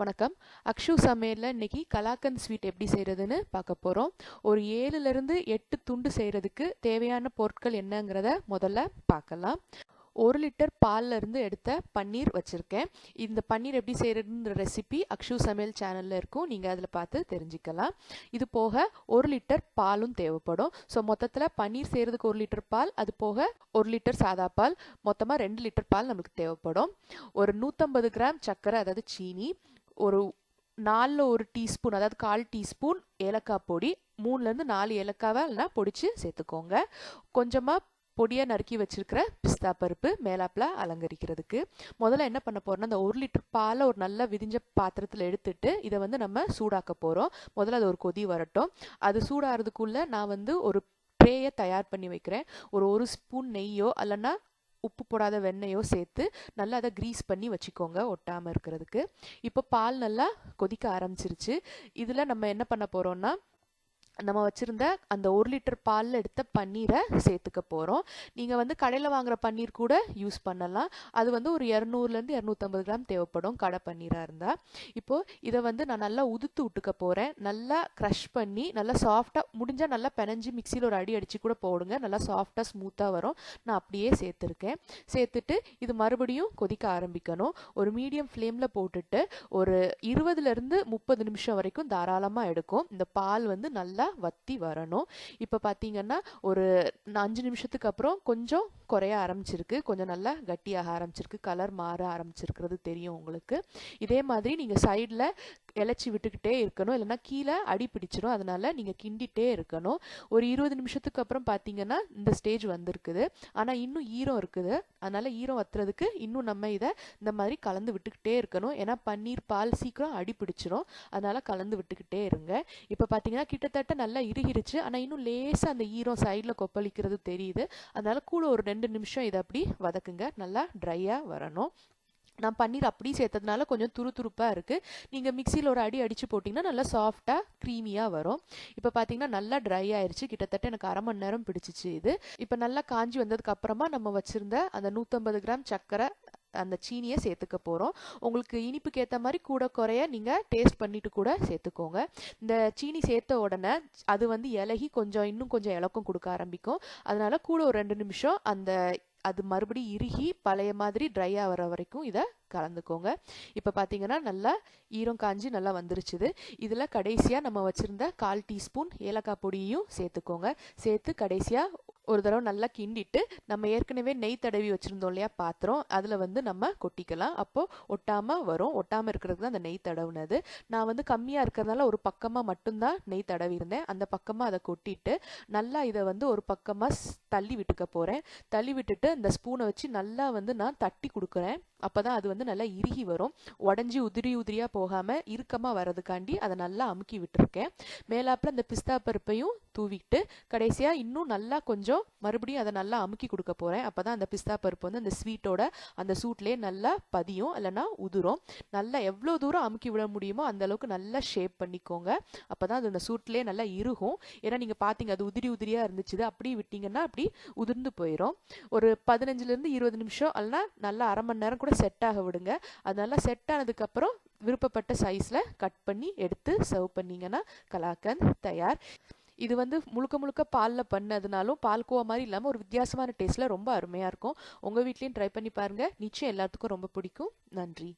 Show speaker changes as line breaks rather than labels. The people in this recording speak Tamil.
வணக்கம். அக்ஷு சமையலில் இன்னைக்கு கலாக்கன் ஸ்வீட் எப்படி செய்கிறதுன்னு பார்க்க போகிறோம் ஒரு ஏழுலேருந்து எட்டு துண்டு செய்கிறதுக்கு தேவையான பொருட்கள் என்னங்கிறத முதல்ல பார்க்கலாம். ஒரு லிட்டர் பால்ல இருந்து எடுத்த பன்னீர் வச்சுருக்கேன். இந்த பன்னீர் எப்படி செய்கிறதுன்ற ரெசிபி அக்ஷு சமையல் சேனலில் இருக்கும். நீங்கள் அதில் பார்த்து தெரிஞ்சுக்கலாம். இது போக ஒரு லிட்டர் பாலும் தேவைப்படும். ஸோ மொத்தத்தில் பன்னீர் செய்கிறதுக்கு ஒரு லிட்டர் பால் அது போக ஒரு லிட்டர் சாதா பால் மொத்தமாக ரெண்டு லிட்டர் பால் நம்மளுக்கு தேவைப்படும். ஒரு நூற்றம்பது கிராம் சர்க்கரை அதாவது சீனி ஒரு நாலில் ஒரு டீஸ்பூன் அதாவது கால் டீஸ்பூன் ஏலக்காய் பொடி மூணுலேருந்து நாலு ஏலக்காவை இல்லைனா பொடிச்சு சேர்த்துக்கோங்க. கொஞ்சமாக பொடியாக நறுக்கி வச்சிருக்கிற பிஸ்தா பருப்பு மேலாப்பில் அலங்கரிக்கிறதுக்கு. முதல்ல என்ன பண்ண போகிறோம்னா அந்த ஒரு லிட்டர் பாலை ஒரு நல்லா விதிஞ்ச பாத்திரத்தில் எடுத்துட்டு இதை வந்து நம்ம சூடாக்க போகிறோம் முதல்ல அது ஒரு கொதி வரட்டும். அது சூடாகிறதுக்குள்ளே நான் வந்து ஒரு ட்ரேயை தயார் பண்ணி வைக்கிறேன். ஒரு ஒரு ஸ்பூன் நெய்யோ இல்லைன்னா உப்பு போடாத வெண்ணெயோ சேர்த்து நல்லா அதை க்ரீஸ் பண்ணி வச்சுக்கோங்க ஒட்டாமல் இருக்கிறதுக்கு. இப்போ பால் நல்லா கொதிக்க ஆரம்பிச்சிருச்சு. இதில் நம்ம என்ன பண்ண போகிறோம்னா நம்ம வச்சுருந்த அந்த ஒரு லிட்டர் பாலில் எடுத்த பன்னீரை சேர்த்துக்க போகிறோம் நீங்கள் வந்து கடையில் வாங்குற பன்னீர் கூட யூஸ் பண்ணலாம். அது வந்து ஒரு இரநூறுலேருந்து இரநூத்தம்பது கிராம் தேவைப்படும் கடை பன்னீராக இருந்தால் இப்போது இதை வந்து நான் நல்லா உதுத்து விட்டுக்க போகிறேன் நல்லா க்ரஷ் பண்ணி நல்லா சாஃப்டாக முடிஞ்சால் நல்லா பெனஞ்சு மிக்சியில் ஒரு அடி அடித்து கூட போடுங்க. நல்லா சாஃப்டாக ஸ்மூத்தாக வரும். நான் அப்படியே சேர்த்துருக்கேன். சேர்த்துட்டு இது மறுபடியும் கொதிக்க ஆரம்பிக்கணும். ஒரு மீடியம் ஃப்ளேமில் போட்டுட்டு ஒரு இருபதுலேருந்து முப்பது நிமிஷம் வரைக்கும் தாராளமாக எடுக்கும். இந்த பால் வந்து நல்லா நல்லா வத்தி வரணும். இப்போ பார்த்தீங்கன்னா ஒரு அஞ்சு நிமிஷத்துக்கு அப்புறம் கொஞ்சம் குறைய ஆரம்பிச்சிருக்கு. கொஞ்சம் நல்லா கட்டியாக ஆரம்பிச்சிருக்கு. கலர் மாற ஆரம்பிச்சிருக்கிறது தெரியும் உங்களுக்கு. இதே மாதிரி நீங்கள் சைடில் இழைச்சி விட்டுக்கிட்டே இருக்கணும். இல்லைன்னா கீழே அடி பிடிச்சிரும். அதனால நீங்கள் கிண்டிகிட்டே இருக்கணும். ஒரு இருபது நிமிஷத்துக்கு அப்புறம் பார்த்தீங்கன்னா இந்த ஸ்டேஜ் வந்திருக்குது. ஆனால் இன்னும் ஈரம் இருக்குது. அதனால ஈரம் வத்துறதுக்கு இன்னும் நம்ம இதை இந்த மாதிரி கலந்து விட்டுக்கிட்டே இருக்கணும். ஏன்னா பன்னீர் பால் சீக்கிரம் அடி பிடிச்சிரும். அதனால கலந்து விட்டுக்கிட்டே இருங்க. இப்போ பார்த்தீங்கன்னா கிட்டத்தட்ட நல்லா இறுகிருச்சு. ஆனால் இன்னும் லேசாக அந்த ஈரம் சைடில் கொப்பளிக்கிறது தெரியுது. அதனால கூட ஒரு ரெண்டு நிமிஷம் இதை அப்படி வதக்குங்க. நல்லா ட்ரையாக வரணும். நான் பன்னீர் அப்படியே சேர்த்ததுனால கொஞ்சம் துரு துருப்பாக இருக்குது நீங்கள் மிக்சியில் ஒரு அடி அடித்து போட்டிங்கன்னா நல்லா சாஃப்டாக க்ரீமியாக வரும். இப்போ பார்த்தீங்கன்னா நல்லா ட்ரை ஆயிடுச்சு கிட்டத்தட்ட எனக்கு அரை மணி நேரம் பிடிச்சிச்சு இது. இப்போ நல்லா காஞ்சி வந்ததுக்கு அப்புறமா நம்ம வச்சுருந்த அந்த நூற்றம்பது கிராம் சர்க்கரை அந்த சீனியை சேர்த்துக்க போகிறோம் உங்களுக்கு இனிப்புக்கு ஏற்ற மாதிரி கூட குறைய நீங்கள் டேஸ்ட் பண்ணிட்டு கூட சேர்த்துக்கோங்க. இந்த சீனி சேர்த்த உடனே அது வந்து இலகி கொஞ்சம் இன்னும் கொஞ்சம் இலக்கம் கொடுக்க ஆரம்பிக்கும். அதனால கூட ஒரு ரெண்டு நிமிஷம் அந்த அது மறுபடியும் இறுகி பழைய மாதிரி ட்ரை ஆகிற வரைக்கும் இதை கலந்துக்கோங்க. இப்போ பார்த்தீங்கன்னா நல்லா ஈரம் காஞ்சி நல்லா வந்துருச்சுது. இதில் கடைசியாக நம்ம வச்சுருந்த கால் டீஸ்பூன் ஏலக்காய் பொடியையும் சேர்த்துக்கோங்க. சேர்த்து கடைசியாக ஒரு தடவை நல்லா கிண்டிட்டு நம்ம ஏற்கனவே நெய் தடவி வச்சுருந்தோம் இல்லையா பாத்திரம் அதில் வந்து நம்ம கொட்டிக்கலாம். அப்போது ஒட்டாமல் வரும். ஒட்டாமல் இருக்கிறதுக்கு தான் அந்த நெய் தடவுனது. நான் வந்து கம்மியாக இருக்கிறதுனால ஒரு பக்கமாக மட்டும்தான் நெய் தடவி இருந்தேன் அந்த பக்கமாக அதை கொட்டிட்டு நல்லா இதை வந்து ஒரு பக்கமாக தள்ளி விட்டுக்க போகிறேன் தள்ளி விட்டுட்டு இந்த ஸ்பூனை வச்சு நல்லா வந்து நான் தட்டி கொடுக்குறேன். அப்போ தான் அது வந்து நல்லா இறுகி வரும். உடஞ்சி உதிரி உதிரியாக போகாமல் இறுக்கமாக வர்றதுக்காண்டி அதை நல்லா அமுக்கி விட்டுருக்கேன். மேலாப்பில் அந்த பிஸ்தா பருப்பையும் தூவிட்டு கடைசியாக இன்னும் நல்லா கொஞ்சம் மறுபடியும் அதை நல்லா அமுக்கி கொடுக்க போகிறேன் அப்போ தான் அந்த பிஸ்தா பருப்பு வந்து அந்த ஸ்வீட்டோட அந்த சூட்லேயே நல்லா பதியும் இல்லைனா உதிரும். நல்லா எவ்வளோ தூரம் அமுக்கி விட முடியுமோ அந்த அளவுக்கு நல்லா ஷேப் பண்ணிக்கோங்க. அப்போ தான் அது அந்த சூட்லேயே நல்லா இருகும் ஏன்னா நீங்கள் பார்த்தீங்க அது உதிரி உதிரியாக இருந்துச்சு அப்படியே விட்டிங்கன்னா அப்படி உதிர்ந்து போயிடும் ஒரு பதினஞ்சுலேருந்து இருபது நிமிஷம் இல்லைனா நல்லா அரை மணி நேரம் கூட செட் ஆக விடுங்க. அது நல்லா செட் ஆனதுக்கப்புறம் விருப்பப்பட்ட சைஸில் கட் பண்ணி எடுத்து சர்வ் பண்ணிங்கன்னா கலாக்கந்த் தயார். இது வந்து முழுக்க முழுக்க பாலில் பண்ணதுனாலும் பால்கோவா மாதிரி இல்லாமல் ஒரு வித்தியாசமான டேஸ்ட்டில் ரொம்ப அருமையாக இருக்கும். உங்கள் வீட்லேயும் ட்ரை பண்ணி பாருங்கள் நிச்சயம் எல்லாத்துக்கும் ரொம்ப பிடிக்கும். நன்றி.